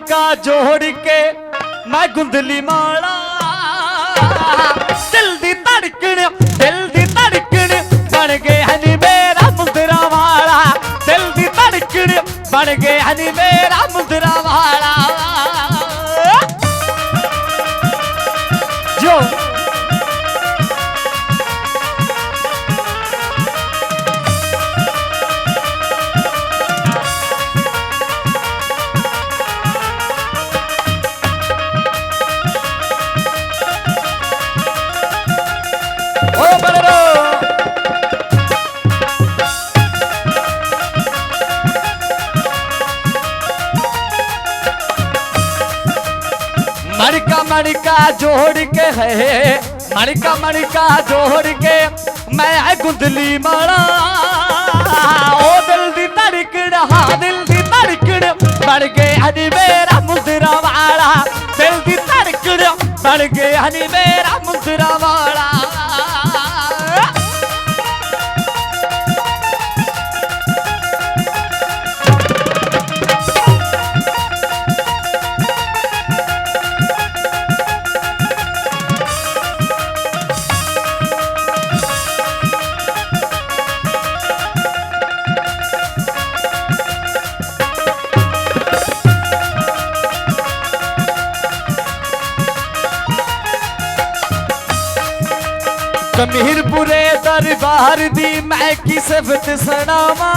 ਮਣਕਾ ਜੋੜ ਕੇ ਮੈਂ ਗੁੰਦਲੀ ਮਾਲਾ। ਦਿਲ ਦੀ ਧੜਕਣ, ਦਿਲ ਦੀ ਧੜਕਣ ਬਣ ਗਏ ਹਨੀ ਮੇਰਾ ਮੁੰਦਰਾ ਵਾਲਾ। ਦਿਲ ਦੀ ਧੜਕਣ ਬਣ ਗਏ ਹਨੀ ਮੇਰਾ ਮੁੰਦਰਾ ਵਾਲਾ। मणिका मणिका जोड़ के है मणिका मणिका जोड़ के मैं है गुंदली माला ओ दिल दी धड़कन हाँ दिल दी धड़कन बन गए हनी मेरा मुंदरा वाला दिल दी धड़कन बन गए हनी मेरा मुंदरा वाला ਸਮੀਰਪੁਰੇ ਦਰਬਾਰ ਦੀ ਮੈਂ ਕੀ ਸਿਫਤ ਸੁਣਾਵਾਂ?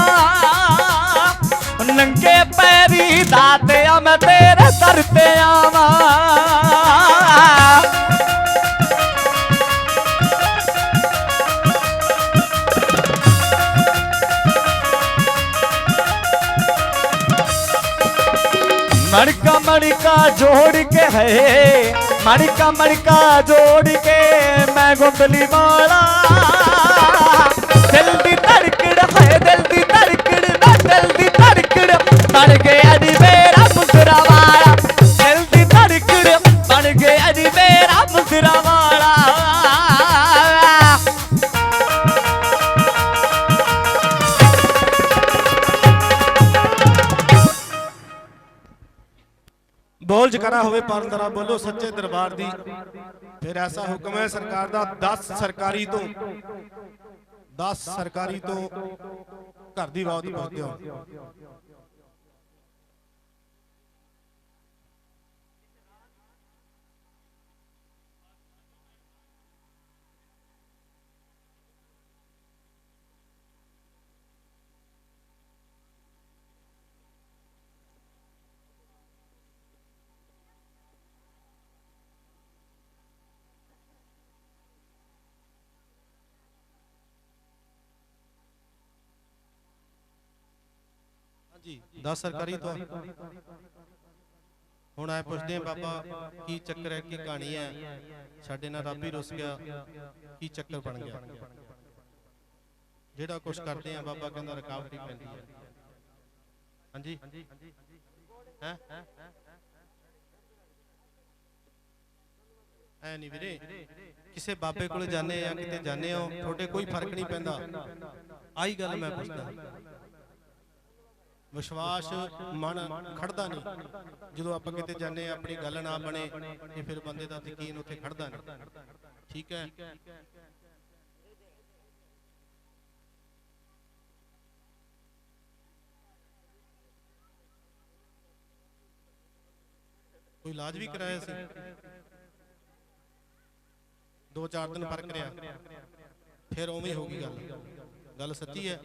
ਨੰਗੇ ਪੈਰੀ ਦਾਤਿਆ ਮੈਂ ਤੇਰੇ ਦਰ ਤੇ ਆਵਾਂ। ਮੜਕਾ ਮੜਕਾ ਜੋੜ ਕੇ ਹੈ ਮੜਕਾ ਮੜਕਾ ਜੋੜ ਕੇ ਮੈਂ ਗੁੰਦਲੀ ਵਾਲਾ ਬੋਲ ਜਕਰਾ ਹੋਵੇ ਪਰੰਦਰਾ ਬੋਲੋ ਸੱਚੇ ਦਰਬਾਰ ਦੀ। ਫਿਰ ਐਸਾ ਹੁਕਮ ਹੈ ਸਰਕਾਰ ਦਾ 10 ਸਰਕਾਰੀ ਤੋਂ 10 ਸਰਕਾਰੀ ਤੋਂ ਘਰ ਦੀ ਬਾਤ ਪੁੱਛਦੇ ਹੋ ਹਾਂਜੀ। 10 ਸਰਕਾਰੀ ਤੋਂ। ਹੁਣ ਆਏ ਪੁੱਛਦੇ ਆ ਬਾਬਾ, ਕੀ ਚੱਕਰ ਹੈ, ਕੀ ਕਹਾਣੀ ਹੈ? ਸਾਡੇ ਨਾਲ ਰੱਬ ਹੀ ਰੁੱਸ ਗਿਆ। ਕੀ ਚੱਕਰ ਬਣ ਗਿਆ? ਜਿਹੜਾ ਕੁਝ ਕਰਦੇ ਆ ਬਾਬਾ, ਕਹਿੰਦਾ ਰਕਾਵਟ ਹੀ ਪੈਂਦੀ ਹੈ। ਹਾਂਜੀ। ਹੈ? ਐ ਨਹੀਂ ਵੀਰੇ। ਕਿਸੇ ਬਾਬੇ ਕੋਲ ਜਾਂਦੇ ਜਾਂ ਕਿਤੇ ਜਾਂਦੇ ਹੋ ਤੁਹਾਡੇ ਕੋਈ ਫ਼ਰਕ ਨਹੀਂ ਪੈਂਦਾ। ਆਹੀ ਗੱਲ ਮੈਂ ਪੁੱਛਦਾ। ਵਿਸ਼ਵਾਸ ਮਨ ਖੜਦਾ ਨਹੀਂ। ਜਦੋਂ ਆਪਾਂ ਕਿਤੇ ਜਾਂਦੇ ਆ ਆਪਣੀ ਗੱਲ ਨਾ ਬਣੇ, ਤੇ ਫਿਰ ਬੰਦੇ ਦਾ ਯਕੀਨ ਉੱਥੇ ਖੜਦਾ ਨਹੀਂ। ਠੀਕ ਹੈ? ਕੋਈ ਇਲਾਜ ਵੀ ਕਰਾਇਆ ਸੀ? ਦੋ ਚਾਰ ਦਿਨ ਫ਼ਰਕ ਰਿਹਾ। ਫਿਰ ਉਵੇਂ ਹੀ ਹੋ ਗਈ ਗੱਲ। ਗੱਲ ਸੱਚੀ ਹੈ?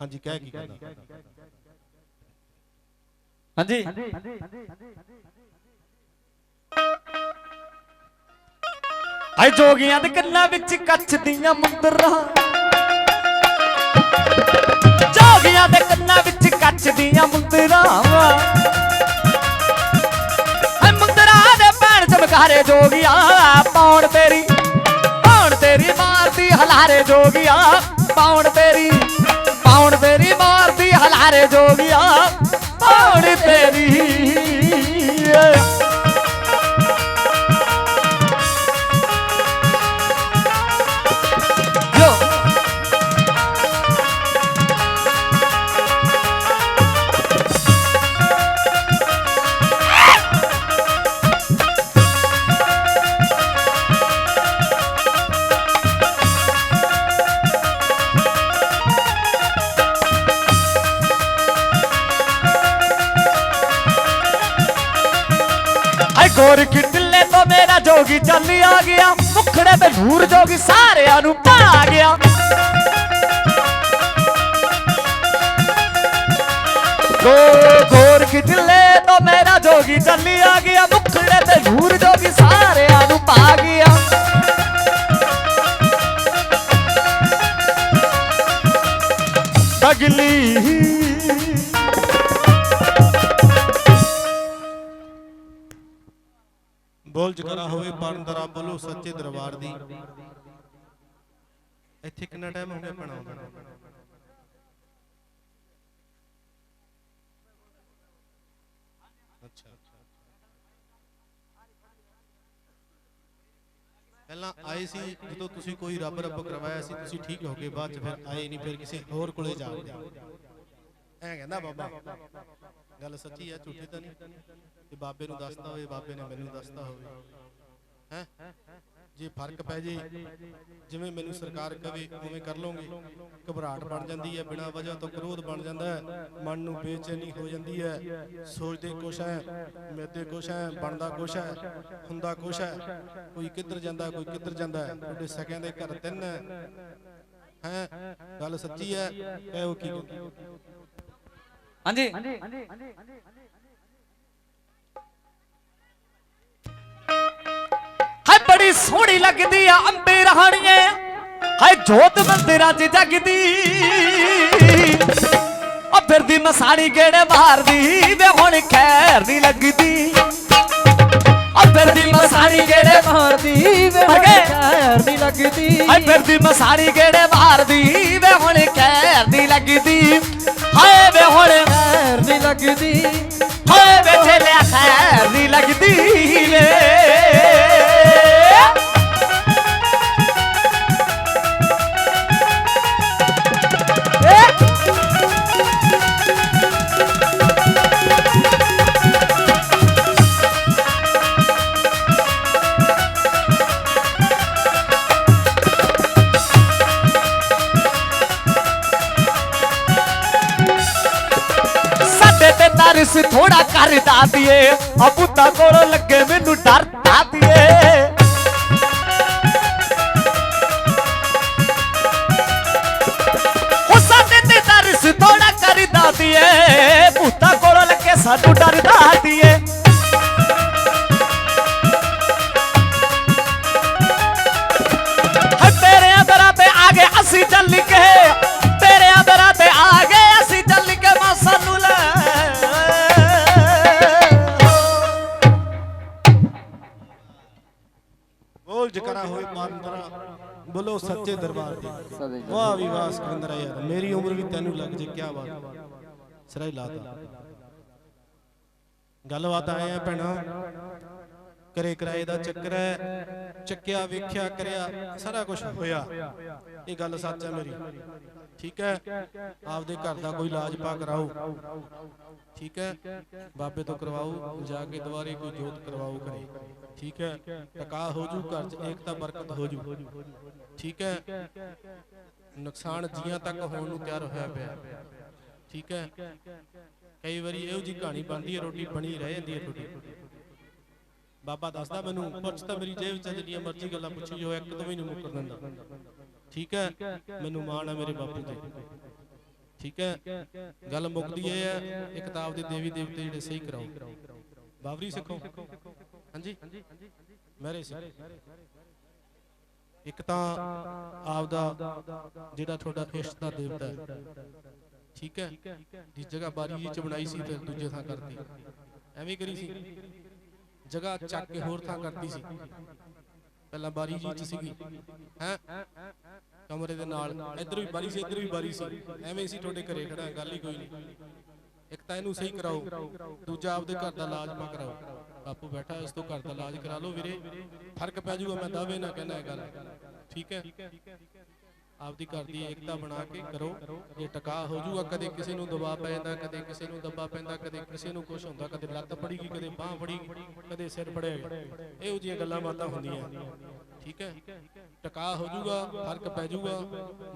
ਹਾਂਜੀ, ਕਹਿ ਕੀ ਕਰਦਾ ਹਾਂਜੀ। ਆਏ ਜੋਗੀਆਂ ਦੇ ਕੰਨਾਂ ਵਿੱਚ ਕੱਚ ਦੀਆਂ ਮੁੰਦਰਾਂ। ਜੋਗੀਆਂ ਦੇ ਕੰਨਾਂ ਵਿੱਚ ਕੱਚ ਦੀਆਂ ਮੁੰਦਰਾਂ ਆਏ ਮੁੰਦਰਾਂ ਦੇ ਭੈਣ ਚਮਕਾਰੇ ਜੋਗੀਆਂ, ਪਾਉਣ ਤੇਰੀ ਪਾਉਣ ਤੇਰੀ ਮਾਰਦੀ ਹਲਾਰੇ ਜੋਗੀਆਂ, ਪਾਉਣ ਤੇਰੀ ਪਾਉਣ ਤੇਰੀ ਮਾਰਦੀ ਹਲਾਰੇ ਜੋਗੀਆਂ। ਗੋਰਖ ਢਿੱਲੇ ਤੋਂ ਮੇਰਾ ਜੋਗੀ ਚੱਲੀ ਆ ਗਿਆ। ਮੁਖੜੇ ਤੇ ਨੂਰ ਜੋਗੀ ਸਾਰਿਆਂ ਨੂੰ ਪਾ ਗਿਆ। ਗੋ ਗੋਰਖ ਢਿੱਲੇ ਤੋਂ ਮੇਰਾ ਜੋਗੀ ਚੱਲੀ ਆ ਗਿਆ। ਮੁਖੜੇ ਤੇ ਨੂਰ ਜੋਗੀ ਸਾਰਿਆਂ ਨੂੰ ਪਾ ਗਿਆ। ਅਗਲੀ ਬੋਲ ਜਕਰਾ ਹੋਵੇ ਪਰੰਦਰਾ ਬੋਲੋ ਸੱਚੇ ਦਰਬਾਰ ਦੀ। ਇੱਥੇ ਕਿੰਨਾ ਟਾਈਮ ਹੋ ਗਿਆ ਬਣਾਉਂਦਾ ਅੱਛਾ। ਪਹਿਲਾਂ ਆਏ ਸੀ, ਜਦੋਂ ਤੁਸੀਂ ਕੋਈ ਰੱਬ ਰੱਬ ਕਰਵਾਇਆ ਸੀ, ਤੁਸੀਂ ਠੀਕ ਹੋ ਗਏ, ਬਾਅਦ ਚ ਫਿਰ ਆਏ ਨਹੀਂ, ਫਿਰ ਕਿਸੇ ਹੋਰ ਕੋਲੇ ਜਾ ਐ ਕਹਿੰਦਾ ਬਾਬਾ। ਗੱਲ ਸੱਚੀ ਆ, ਝੂਠੀ ਤਾਂ ਨਹੀਂ? ਤੇ ਬਾਬੇ ਨੂੰ ਦੱਸਦਾ ਹੋਵੇ, ਬਾਬੇ ਨੇ ਮੈਨੂੰ ਦੱਸਦਾ ਹੋਵੇ। ਹੈ? ਜੇ ਫ਼ਰਕ ਪੈ ਜੇ, ਜਿਵੇਂ ਮੈਨੂੰ ਸਰਕਾਰ ਕਵੇ, ਉਵੇਂ ਕਰ ਲਓਗੇ ਘਬਰਾਹਟ ਬਣ ਜਾਂਦੀ ਹੈ, ਬਿਨਾਂ ਵਜ੍ਹਾ ਤੋਂ ਕ੍ਰੋਧ ਬਣ ਜਾਂਦਾ ਹੈ। ਮਨ ਨੂੰ ਬੇਚੈਨੀ ਹੋ ਜਾਂਦੀ ਹੈ। ਸੋਚਦੇ ਕੁਛ ਹੈ ਮਿਲਦੇ ਕੁਛ ਹੈ, ਬਣਦਾ ਕੁਛ ਹੈ, ਹੁੰਦਾ ਕੁਛ ਹੈ। ਕੋਈ ਕਿੱਧਰ ਜਾਂਦਾ, ਕੋਈ ਕਿੱਧਰ ਜਾਂਦਾ ਤੁਹਾਡੇ ਸਕਿਆਂ ਦੇ ਘਰ ਤਿੰਨ ਹੈ। ਹੈ? ਗੱਲ ਸੱਚੀ ਹੈ। ਕਹਿਓ ਕੀ ਕਹਿੰਦੇ? ਹਾਂਜੀ। ਹਾਏ ਬੜੀ ਸੋਹਣੀ ਲੱਗਦੀ ਆ ਅੰਬੇ ਰਹਾਣੀਏ। ਹਾਏ ਜੋਤ ਮੰਦਿਰਾਂ 'ਚ ਜਗਦੀ। ਉਹ ਫਿਰਦੀ ਮਸਾਣੀ ਗੇੜੇ ਮਾਰਦੀ ਵੇ ਹੁਣ ਖੈਰ ਨਹੀਂ ਲੱਗਦੀ। ਉਹ ਫਿਰਦੀ ਮਸਾਣੀ ਗੇੜੇ ਮਾਰਦੀ ਵੇ ਅਗੇ। ਖੈਰ ਨਹੀਂ ਲੱਗਦੀ। ਹਾਏ ਫਿਰਦੀ ਮਸਾਣੀ ਗੇੜੇ ਮਾਰਦੀ ਵੇ ਹੁਣ ਖੈਰ ਨਹੀਂ ਲੱਗਦੀ। ਲੱਗਦੀ। ਹਾਏ ਵੇ ਛੇਲਿਆ ਖੈਰ ਨਹੀਂ ਲੱਗਦੀ। ਕਰ ਦਾਦੀਏ ਆ ਪੁੱਤਾਂ ਕੋਲੋਂ ਲੱਗੇ ਮੈਨੂੰ ਡਰ ਦਾਦੀਏ ਹੋ ਸਾਡੇ ਤੇ ਤਰਸ ਥੋੜਾ ਕਰ ਦਾਦੀਏ ਪੁੱਤਾਂ ਕੋਲੋਂ ਲੱਗੇ ਸਾਨੂੰ ਡਰ ਦਾਦੀਏ ਹੈ ਬੋਲੋ ਸੱਚੇ ਦਰਬਾਰ ਦੀ। ਵਾਹ ਵੀ ਵਾਹ ਸਿਕੰਦਰਾ ਯਾਰ ਮੇਰੀ ਉਮਰ ਵੀ ਤੈਨੂੰ ਲੱਗ ਜੇ ਕੀ ਬਾਤ ਸਿਰਾ ਹੀ ਲਾਤਾ। ਗੱਲਬਾਤ ਆਏ ਆ ਭੈਣਾ। ਕਰੇ ਕਿਰਾਏ ਦਾ ਚੱਕਰ ਹੈ ਚੱਕਿਆ ਵੇਖਿਆ ਕਰਿਆ ਸਾਰਾ ਕੁਝ ਹੋਇਆ। ਇਹ ਗੱਲ ਸੱਚ ਹੈ ਮੇਰੀ। ਠੀਕ ਹੈ? ਆਪਦੇ ਘਰ ਦਾ ਕੋਈ ਇਲਾਜ ਪਾ ਕਰਾਓ। ਠੀਕ ਹੈ? ਬਾਬੇ ਤੋਂ ਕਰਵਾਓ ਜਾ ਕੇ ਦੁਬਾਰੇ ਕੋਈ ਜੋਤ ਕਰਵਾਓ ਕਰੇ ਠੀਕ ਹੈ? ਟਕਾ ਹੋ ਜੂ ਘਰ 'ਚ ਏਕਤਾ ਬਰਕਤ ਹੋ ਜੂ। ਠੀਕ ਹੈ? ਨੁਕਸਾਨ ਜੀਆਂ ਤੱਕ ਹੋਣ ਨੂੰ ਤਿਆਰ ਹੋਇਆ ਪਿਆ। ਠੀਕ ਹੈ? ਕਈ ਵਾਰੀ ਇਹੋ ਜੀ ਕਹਾਣੀ ਬਣਦੀ ਹੈ ਰੋਟੀ ਬਣੀ ਰਹਿ ਜਾਂਦੀ ਹੈ ਤੁਹਾਡੀ। ਬਾਬਾ ਦੱਸਦਾ ਮੈਨੂੰ, ਪੁੱਛ ਤਾਂ ਮੇਰੀ ਜੇਬ ਚ ਜਿੰਨੀਆਂ ਮਰਜ਼ੀ ਗੱਲਾਂ ਪੁੱਛੀ ਜੋ ਇੱਕ ਤੋਂ ਵੀ ਨਹੀਂ ਮੁੱਕਰ ਦਿੰਦਾ। ਠੀਕ ਹੈ? ਮੈਨੂੰ ਮਾਣ ਹੈ ਮੇਰੇ ਬਾਪੂ ਤੇ। ਠੀਕ ਹੈ? ਗੱਲ ਮੁੱਕਦੀ ਇਹ ਹੈ, ਇਹ ਕਿਤਾਬ ਦੇ ਦੇਵੀ ਦੇਵਤੇ ਜਿਹੜੇ ਸਹੀ ਕਰਾਓ। ਬਾਬਰੀ ਸਿੱਖੋ। ਹਾਂਜੀ? ਮੇਰੇ ਸਿੱਖ। ਇੱਕ ਤਾਂ ਆਪਦਾ ਜਿਹੜਾ ਤੁਹਾਡਾ ਇਸ਼ਟ ਦਾ ਦੇਵਤਾ ਹੈ। ਠੀਕ ਹੈ? ਜਿਸ ਜਗ੍ਹਾ ਬਾਰੀ ਚ ਬਣਾਈ ਸੀ ਫਿਰ ਦੂਜੇ ਥਾਂ ਕਰਤੀ। ਐਵੇਂ ਕਰੀ ਸੀ। ਜਗ੍ਹਾ ਚੱਕ ਕੇ ਹੋਰ ਥਾਂ ਕਰਤੀ ਸੀ। ਪਹਿਲਾਂ ਬਾਰੀ ਜੀ ਚ ਸੀਗੀ। ਹੈ? ਕਮਰੇ ਦੇ ਨਾਲ। ਇੱਧਰ ਵੀ ਬਾਰੀ ਸੀ ਇੱਧਰ ਵੀ ਬਾਰੀ ਸੀ। ਐਵੇਂ ਸੀ ਤੁਹਾਡੇ ਘਰੇ ਖੜਾ ਗੱਲ ਹੀ ਕੋਈ ਨਹੀਂ। ਇੱਕ ਤਾਂ ਇਹਨੂੰ ਸਹੀ ਕਰਾਓ। ਦੂਜਾ ਆਪਦੇ ਘਰ ਦਾ ਇਲਾਜ ਪਾ ਕਰਾਓ। ਬਾਪੂ ਬੈਠਾ ਇਸ ਤੋਂ ਘਰ ਦਾ ਇਲਾਜ ਕਰਾ ਲਓ ਵੀਰੇ। ਫ਼ਰਕ ਪੈ ਜਾਊਗਾ ਮੈਂ ਦਾਅਵੇ ਨਾ ਕਹਿਣਾ ਇਹ ਗੱਲ। ਠੀਕ ਹੈ? ਆਪਦੀ ਘਰ ਦੀ ਏਕਤਾ ਬਣਾ ਕੇ ਕਰੋ। ਜੇ ਟਕਾ ਹੋ ਜਾਊਗਾ ਕਦੇ ਕਿਸੇ ਨੂੰ ਦਬਾਅ ਪੈ ਜਾਂਦਾ ਕਦੇ ਕਿਸੇ ਨੂੰ ਦਬਾ ਪੈਂਦਾ ਕਦੇ ਕਿਸੇ ਨੂੰ ਕੁਝ ਹੁੰਦਾ ਕਦੇ ਲੱਤ ਫੜੀਗੀ ਕਦੇ ਬਾਹ ਫੜੀਗੀ ਕਦੇ ਸਿਰ ਫੜੇਗਾ ਇਹੋ ਜਿਹੀਆਂ ਗੱਲਾਂ ਬਾਤਾਂ ਹੁੰਦੀਆਂ ਠੀਕ ਹੈ? ਟਕਾ ਹੋ ਜਾਊਗਾ ਫ਼ਰਕ ਪੈ ਜਾਊਗਾ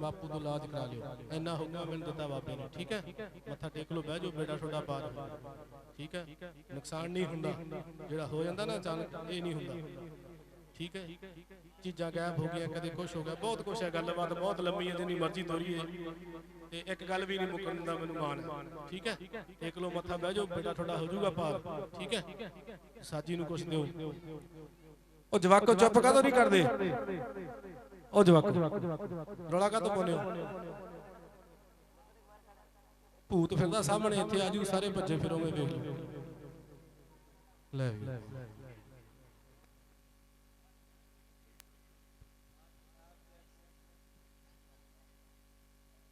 ਬਾਪੂ ਤੋਂ ਇਲਾਜ ਕਰਾ ਲਿਓ। ਇੰਨਾ ਹੁਕਮ ਮੈਨੂੰ ਦਿੱਤਾ ਬਾਬੇ ਨੇ ਠੀਕ ਹੈ? ਮੱਥਾ ਟੇਕ ਲਓ ਬਹਿ ਜਾਓ ਬੇਟਾ ਤੁਹਾਡਾ ਪਾਰ। ਠੀਕ ਹੈ? ਨੁਕਸਾਨ ਨਹੀਂ ਹੁੰਦਾ। ਜਿਹੜਾ ਹੋ ਜਾਂਦਾ ਨਾ ਅਚਾਨਕ ਇਹ ਨਹੀਂ ਹੁੰਦਾ। ਠੀਕ ਹੈ। ਚੀਜ਼ਾਂ ਗਾਇਬ ਹੋ ਗਈਆਂ, ਕਦੇ ਕੁਝ ਹੋ ਗਿਆ ਬਹੁਤ ਕੁਝ ਹੈ ਗੱਲਬਾਤ, ਬਹੁਤ ਲੰਮੀ ਹੈ ਜਿੰਨੀ ਮਰਜ਼ੀ ਤੋਰੀਏ। ਤੇ ਇੱਕ ਗੱਲ ਵੀ ਨਹੀਂ ਮੁੱਕਣ ਦਿੰਦਾ ਮੈਨੂੰ ਮਾਣ। ਠੀਕ ਹੈ? ਇੱਕ ਲੋ ਮੱਥਾ ਬਹਿ ਜਾਓ, ਬੇਟਾ ਤੁਹਾਡਾ ਹੋ ਜਾਊਗਾ ਪਾਰ ਠੀਕ ਹੈ? ਸਾਜੀ ਨੂੰ ਕੁਝ ਦਿਓ। ਉਹ ਜਵਾਕੋ ਚੁੱਪ ਕਾਹਤੋਂ ਨਹੀਂ ਕਰਦੇ? ਉਹ ਜਵਾਕੋ। ਰੌਲਾ ਕਾਹਤੋਂ ਪਾਉਂਦੇ ਹੋ? ਭੂਤ ਫਿਰਦਾ ਸਾਹਮਣੇ, ਇੱਥੇ ਆਜੂ, ਸਾਰੇ ਭੱਜੇ ਫਿਰੋਗੇ, ਵੇਖ ਲੈ ਵੀ।